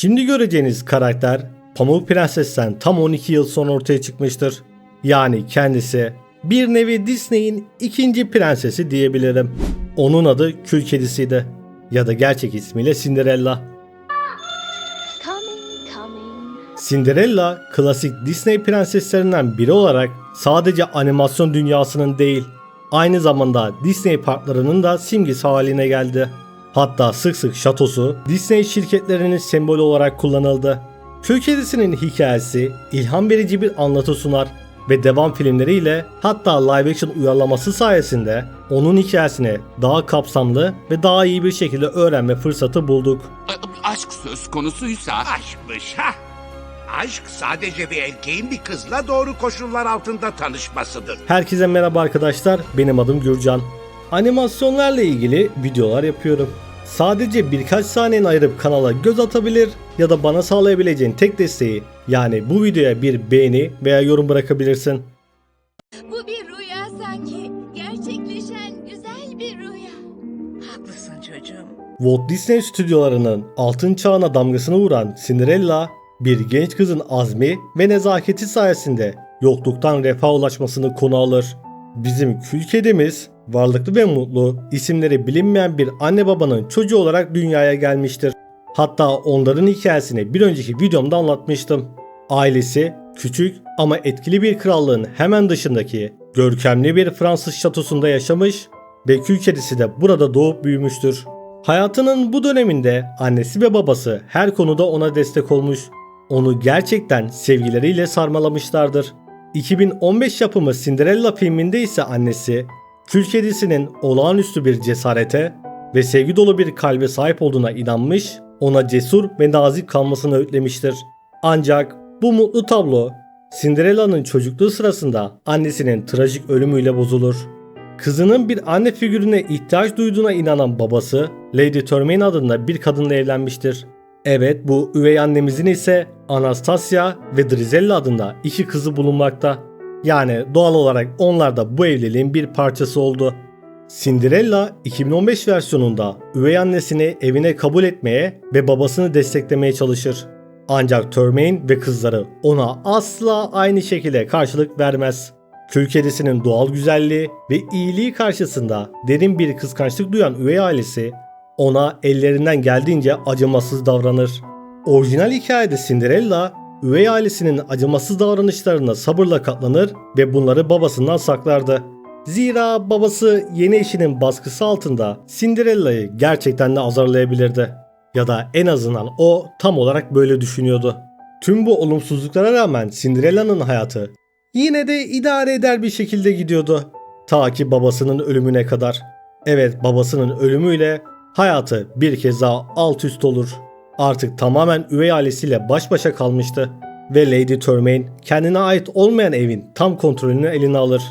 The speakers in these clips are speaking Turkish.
Şimdi göreceğiniz karakter Pamuk Prenses'ten tam 12 yıl sonra ortaya çıkmıştır. Yani kendisi bir nevi Disney'in ikinci prensesi diyebilirim. Onun adı Kül Kedisi'ydi. Ya da gerçek ismiyle Cinderella. Coming, coming. Cinderella klasik Disney prenseslerinden biri olarak sadece animasyon dünyasının değil, aynı zamanda Disney parklarının da simgesi haline geldi. Hatta sık sık şatosu Disney şirketlerinin sembolü olarak kullanıldı. Kül Kedisi'nin hikayesi ilham verici bir anlatı sunar ve devam filmleriyle hatta live action uyarlaması sayesinde onun hikayesini daha kapsamlı ve daha iyi bir şekilde öğrenme fırsatı bulduk. Aşk söz konusuysa Aşkmış ha. Aşk sadece bir erkeğin bir kızla doğru koşullar altında tanışmasıdır. Herkese merhaba arkadaşlar. Benim adım Gürcan. Animasyonlarla ilgili videolar yapıyorum. Sadece birkaç saniyeni ayırıp kanala göz atabilir ya da bana sağlayabileceğin tek desteği yani bu videoya bir beğeni veya yorum bırakabilirsin. Bu bir rüya sanki. Gerçekleşen güzel bir rüya. Haklısın çocuğum. Walt Disney stüdyolarının altın çağına damgasını vuran Cinderella, bir genç kızın azmi ve nezaketi sayesinde yokluktan refaha ulaşmasını konu alır. Bizim kül kedimiz, varlıklı ve mutlu, isimleri bilinmeyen bir anne babanın çocuğu olarak dünyaya gelmiştir. Hatta onların hikayesini bir önceki videomda anlatmıştım. Ailesi küçük ama etkili bir krallığın hemen dışındaki görkemli bir Fransız şatosunda yaşamış ve kül kedisi de burada doğup büyümüştür. Hayatının bu döneminde annesi ve babası her konuda ona destek olmuş. Onu gerçekten sevgileriyle sarmalamışlardır. 2015 yapımı Cinderella filminde ise annesi kül kedisinin olağanüstü bir cesarete ve sevgi dolu bir kalbe sahip olduğuna inanmış, ona cesur ve nazik kalmasını öğütlemiştir. Ancak bu mutlu tablo Cinderella'nın çocukluğu sırasında annesinin trajik ölümüyle bozulur. Kızının bir anne figürüne ihtiyaç duyduğuna inanan babası Lady Tremaine adında bir kadınla evlenmiştir. Evet bu üvey annemizin ise Anastasia ve Drizella adında iki kızı bulunmakta. Yani doğal olarak onlar da bu evliliğin bir parçası oldu. Cinderella 2015 versiyonunda üvey annesini evine kabul etmeye ve babasını desteklemeye çalışır. Ancak Tremaine ve kızları ona asla aynı şekilde karşılık vermez. Kül kedisinin doğal güzelliği ve iyiliği karşısında derin bir kıskançlık duyan üvey ailesi ona ellerinden geldiğince acımasız davranır. Orijinal hikayede Cinderella üvey ailesinin acımasız davranışlarına sabırla katlanır ve bunları babasından saklardı. Zira babası yeni eşinin baskısı altında Cinderella'yı gerçekten de azarlayabilirdi. Ya da en azından o tam olarak böyle düşünüyordu. Tüm bu olumsuzluklara rağmen Cinderella'nın hayatı yine de idare eder bir şekilde gidiyordu. Ta ki babasının ölümüne kadar. Evet babasının ölümüyle hayatı bir kez daha alt üst olur. Artık tamamen üvey ailesiyle baş başa kalmıştı ve Lady Tremaine kendine ait olmayan evin tam kontrolünü eline alır.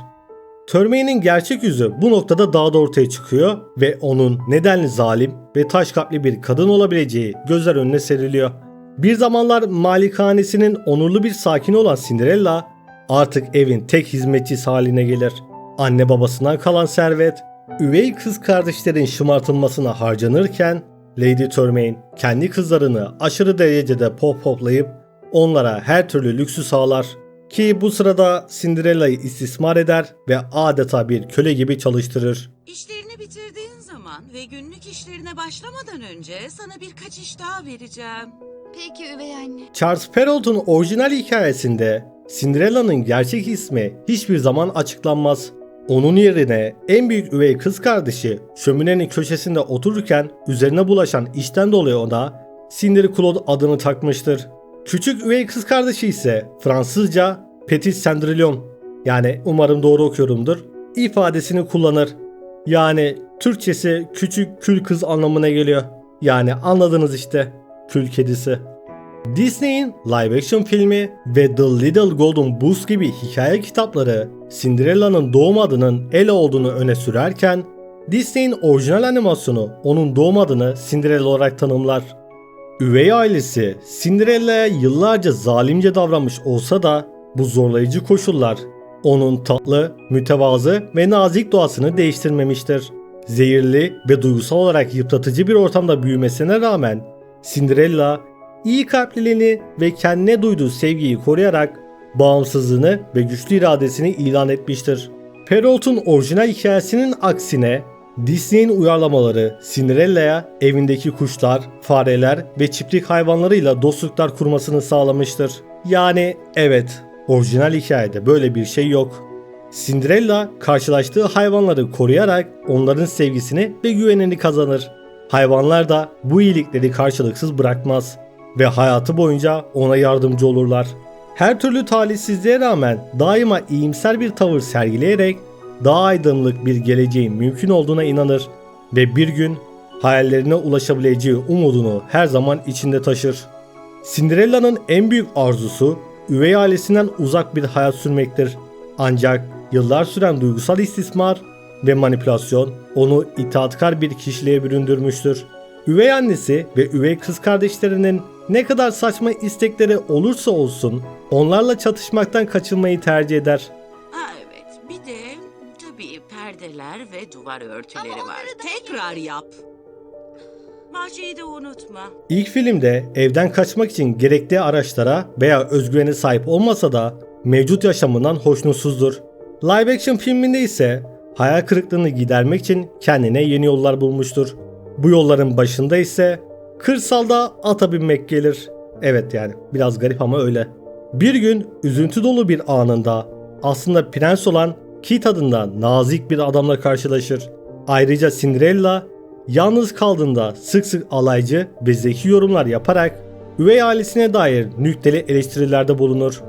Tremaine'in gerçek yüzü bu noktada daha da ortaya çıkıyor ve onun nedenli zalim ve taş kalpli bir kadın olabileceği gözler önüne seriliyor. Bir zamanlar malikanesinin onurlu bir sakini olan Cinderella artık evin tek hizmetçisi haline gelir. Anne babasından kalan servet, üvey kız kardeşlerin şımartılmasına harcanırken Lady Tremaine kendi kızlarını aşırı derecede pop poplayıp onlara her türlü lüksü sağlar. Ki bu sırada Cinderella'yı istismar eder ve adeta bir köle gibi çalıştırır. İşlerini bitirdiğin zaman ve günlük işlerine başlamadan önce sana birkaç iş daha vereceğim. Peki üvey anne. Charles Perrault'un orijinal hikayesinde Cinderella'nın gerçek ismi hiçbir zaman açıklanmaz. Onun yerine en büyük üvey kız kardeşi şöminenin köşesinde otururken üzerine bulaşan işten dolayı ona Cinder Claude adını takmıştır. Küçük üvey kız kardeşi ise Fransızca Petit Cendrillon yani umarım doğru okuyorumdur ifadesini kullanır. Yani Türkçesi küçük kül kız anlamına geliyor. Yani anladınız işte kül kedisi. Disney'in live action filmi ve The Little Golden Goose gibi hikaye kitapları Cinderella'nın doğum adının Ella olduğunu öne sürerken Disney'in orijinal animasyonu onun doğum adını Cinderella olarak tanımlar. Üvey ailesi Cinderella'ya yıllarca zalimce davranmış olsa da bu zorlayıcı koşullar onun tatlı, mütevazı ve nazik doğasını değiştirmemiştir. Zehirli ve duygusal olarak yıpratıcı bir ortamda büyümesine rağmen Cinderella iyi kalpliliğini ve kendine duyduğu sevgiyi koruyarak bağımsızlığını ve güçlü iradesini ilan etmiştir. Perrault'un orijinal hikayesinin aksine Disney'in uyarlamaları Cinderella'ya evindeki kuşlar, fareler ve çiftlik hayvanlarıyla dostluklar kurmasını sağlamıştır. Yani evet, orijinal hikayede böyle bir şey yok. Cinderella karşılaştığı hayvanları koruyarak onların sevgisini ve güvenini kazanır. Hayvanlar da bu iyilikleri karşılıksız bırakmaz ve hayatı boyunca ona yardımcı olurlar. Her türlü talihsizliğe rağmen daima iyimser bir tavır sergileyerek daha aydınlık bir geleceğin mümkün olduğuna inanır ve bir gün hayallerine ulaşabileceği umudunu her zaman içinde taşır. Cinderella'nın en büyük arzusu üvey ailesinden uzak bir hayat sürmektir. Ancak yıllar süren duygusal istismar ve manipülasyon onu itaatkar bir kişiliğe büründürmüştür. Üvey annesi ve üvey kız kardeşlerinin ne kadar saçma istekleri olursa olsun onlarla çatışmaktan kaçınmayı tercih eder. Ha evet bir de tabii perdeler ve duvar örtüleri Ama var. onları da Tekrar yap. Bahçeyi de unutma. İlk filmde evden kaçmak için gerekli araçlara veya özgüvene sahip olmasa da mevcut yaşamından hoşnutsuzdur. Live action filminde ise hayal kırıklığını gidermek için kendine yeni yollar bulmuştur. Bu yolların başında ise kırsalda ata binmek gelir. Evet yani biraz garip ama öyle. Bir gün üzüntü dolu bir anında aslında prens olan Kit adında nazik bir adamla karşılaşır. Ayrıca Cinderella yalnız kaldığında sık sık alaycı ve zeki yorumlar yaparak üvey ailesine dair nükteli eleştirilerde bulunur.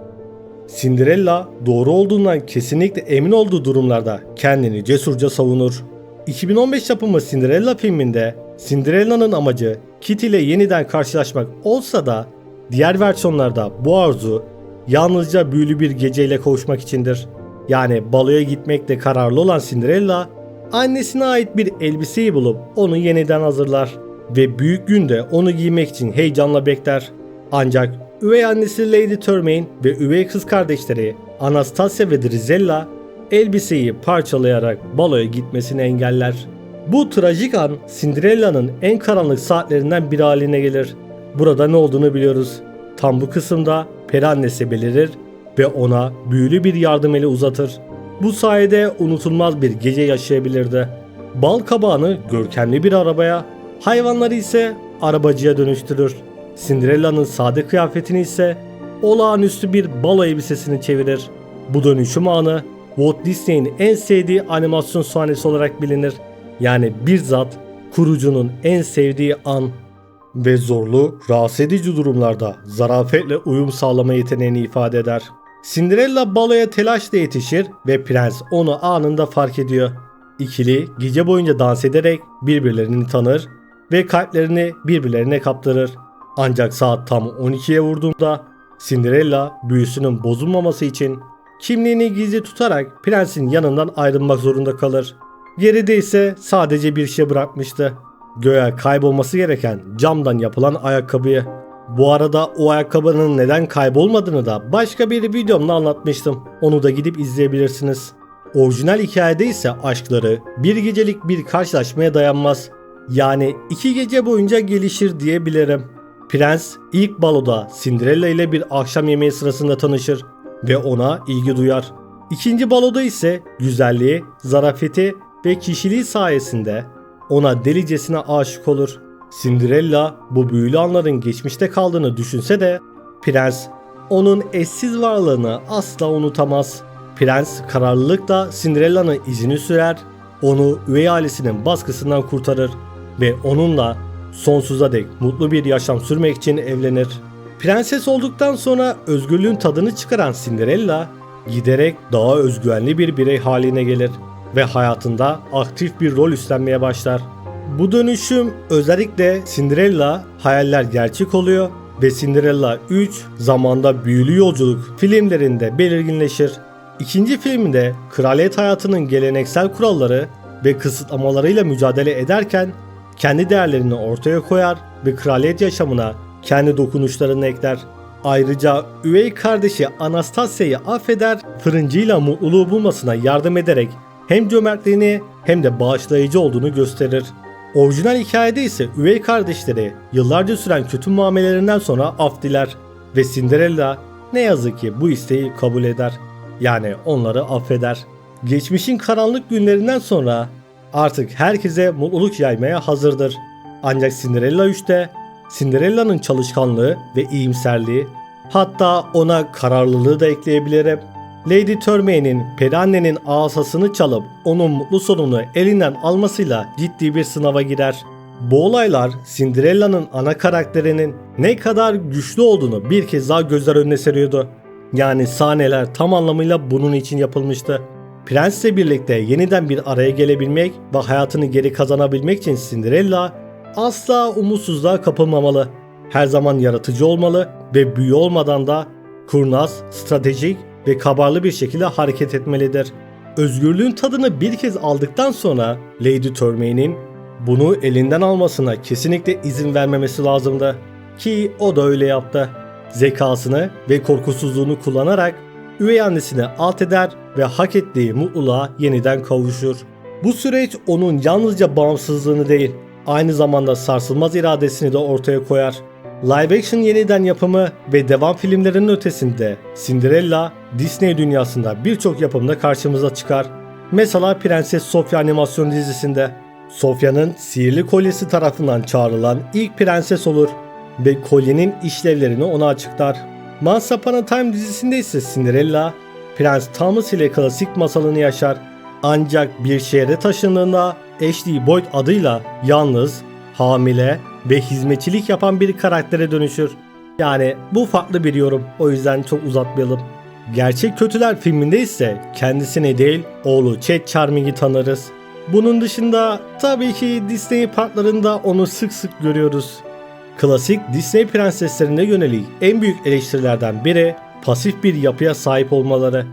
Cinderella doğru olduğundan kesinlikle emin olduğu durumlarda kendini cesurca savunur. 2015 yapımı Cinderella filminde Cinderella'nın amacı Kitty ile yeniden karşılaşmak olsa da diğer versiyonlarda bu arzu yalnızca büyülü bir geceyle kavuşmak içindir. Yani baloya gitmekte kararlı olan Cinderella annesine ait bir elbiseyi bulup onu yeniden hazırlar ve büyük günde onu giymek için heyecanla bekler. Ancak üvey annesi Lady Tremaine ve üvey kız kardeşleri Anastasia ve Drizella elbiseyi parçalayarak baloya gitmesini engeller. Bu trajik an Cinderella'nın en karanlık saatlerinden biri haline gelir. Burada ne olduğunu biliyoruz. Tam bu kısımda peri annesi belirir ve ona büyülü bir yardım eli uzatır. Bu sayede unutulmaz bir gece yaşayabilirdi. Bal kabağını görkemli bir arabaya, hayvanları ise arabacıya dönüştürür. Cinderella'nın sade kıyafetini ise olağanüstü bir balo elbisesini çevirir. Bu dönüşüm anı Walt Disney'in en sevdiği animasyon sahnesi olarak bilinir. Yani bizzat kurucunun en sevdiği an ve zorlu, rahatsız edici durumlarda zarafetle uyum sağlama yeteneğini ifade eder. Cinderella baloya telaşla yetişir ve prens onu anında fark ediyor. İkili gece boyunca dans ederek birbirlerini tanır ve kalplerini birbirlerine kaptırır. Ancak saat tam 12'ye vurduğunda Cinderella büyüsünün bozulmaması için kimliğini gizli tutarak prensin yanından ayrılmak zorunda kalır. Geride ise sadece bir şey bırakmıştı. Göğe kaybolması gereken camdan yapılan ayakkabıyı. Bu arada o ayakkabının neden kaybolmadığını da başka bir videomda anlatmıştım. Onu da gidip izleyebilirsiniz. Orijinal hikayede ise aşkları bir gecelik bir karşılaşmaya dayanmaz. Yani iki gece boyunca gelişir diyebilirim. Prens ilk baloda Cinderella ile bir akşam yemeği sırasında tanışır ve ona ilgi duyar. İkinci baloda ise güzelliği, zarafeti ve kişiliği sayesinde ona delicesine aşık olur. Cinderella bu büyülü anların geçmişte kaldığını düşünse de prens onun eşsiz varlığını asla unutamaz. Prens kararlılıkla Cinderella'nın izini sürer, onu üvey ailesinin baskısından kurtarır ve onunla sonsuza dek mutlu bir yaşam sürmek için evlenir. Prenses olduktan sonra özgürlüğün tadını çıkaran Cinderella giderek daha özgüvenli bir birey haline gelir ve hayatında aktif bir rol üstlenmeye başlar. Bu dönüşüm özellikle Cinderella hayaller gerçek oluyor ve Cinderella 3 zamanda büyülü yolculuk filmlerinde belirginleşir. İkinci filminde kraliyet hayatının geleneksel kuralları ve kısıtlamalarıyla mücadele ederken kendi değerlerini ortaya koyar ve kraliyet yaşamına kendi dokunuşlarını ekler. Ayrıca üvey kardeşi Anastasia'yı affeder, fırıncıyla mutluluğu bulmasına yardım ederek hem cömertliğini hem de bağışlayıcı olduğunu gösterir. Orijinal hikayede ise üvey kardeşleri yıllarca süren kötü muamelelerinden sonra af diler ve Cinderella ne yazık ki bu isteği kabul eder. Yani onları affeder. Geçmişin karanlık günlerinden sonra artık herkese mutluluk yaymaya hazırdır. Ancak Cinderella 3'te Cinderella'nın çalışkanlığı ve iyimserliği hatta ona kararlılığı da ekleyebilirim. Lady Tremaine peri annenin asasını çalıp onun mutlu sonunu elinden almasıyla ciddi bir sınava girer. Bu olaylar Cinderella'nın ana karakterinin ne kadar güçlü olduğunu bir kez daha gözler önüne seriyordu. Yani sahneler tam anlamıyla bunun için yapılmıştı. Prensle birlikte yeniden bir araya gelebilmek ve hayatını geri kazanabilmek için Cinderella asla umutsuzluğa kapılmamalı. Her zaman yaratıcı olmalı ve büyü olmadan da kurnaz, stratejik ve kabarlı bir şekilde hareket etmelidir. Özgürlüğün tadını bir kez aldıktan sonra Lady Tremaine'in bunu elinden almasına kesinlikle izin vermemesi lazımdı. Ki o da öyle yaptı. Zekasını ve korkusuzluğunu kullanarak üvey annesini alt eder ve hak ettiği mutluluğa yeniden kavuşur. Bu süreç onun yalnızca bağımsızlığını değil, aynı zamanda sarsılmaz iradesini de ortaya koyar. Live action yeniden yapımı ve devam filmlerinin ötesinde Cinderella Disney dünyasında birçok yapımda karşımıza çıkar. Mesela Prenses Sofia animasyon dizisinde Sofya'nın sihirli kolyesi tarafından çağrılan ilk prenses olur ve kolyenin işlevlerini ona açıklar. Once Upon a Time dizisinde ise Cinderella, Prens Thomas ile klasik masalını yaşar. Ancak bir şehre taşındığında Ashley Boyd adıyla yalnız, hamile ve hizmetçilik yapan bir karaktere dönüşür. Yani bu farklı bir yorum. O yüzden çok uzatmayalım. Gerçek Kötüler filminde ise kendisini değil oğlu Chet Charming'i tanırız. Bunun dışında tabii ki Disney parklarında onu sık sık görüyoruz. Klasik Disney prenseslerine yönelik en büyük eleştirilerden biri pasif bir yapıya sahip olmaları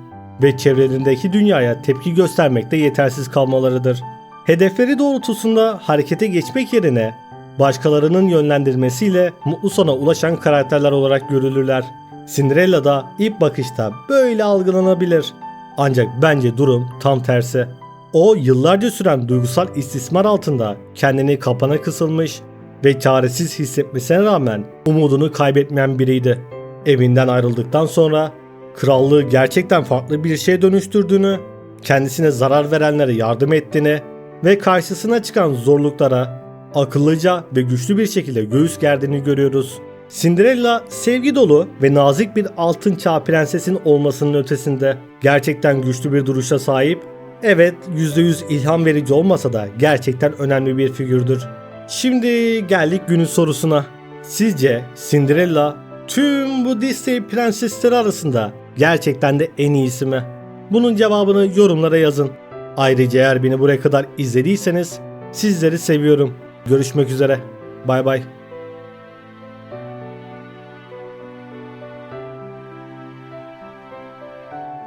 ve çevrelerindeki dünyaya tepki göstermekte yetersiz kalmalarıdır. Hedefleri doğrultusunda harekete geçmek yerine başkalarının yönlendirmesiyle mutlu sona ulaşan karakterler olarak görülürler. Cinderella da ilk bakışta böyle algılanabilir. Ancak bence durum tam tersi. O yıllarca süren duygusal istismar altında kendini kapana kısılmış ve çaresiz hissetmesine rağmen umudunu kaybetmeyen biriydi. Evinden ayrıldıktan sonra krallığı gerçekten farklı bir şeye dönüştürdüğünü, kendisine zarar verenlere yardım ettiğini ve karşısına çıkan zorluklara akıllıca ve güçlü bir şekilde göğüs gerdiğini görüyoruz. Cinderella sevgi dolu ve nazik bir altın çağ prensesin olmasının ötesinde gerçekten güçlü bir duruşa sahip. Evet %100 ilham verici olmasa da gerçekten önemli bir figürdür. Şimdi geldik günün sorusuna. Sizce Cinderella tüm bu Disney prensesleri arasında gerçekten de en iyisi mi? Bunun cevabını yorumlara yazın. Ayrıca eğer beni buraya kadar izlediyseniz sizleri seviyorum. Görüşmek üzere. Bay bay.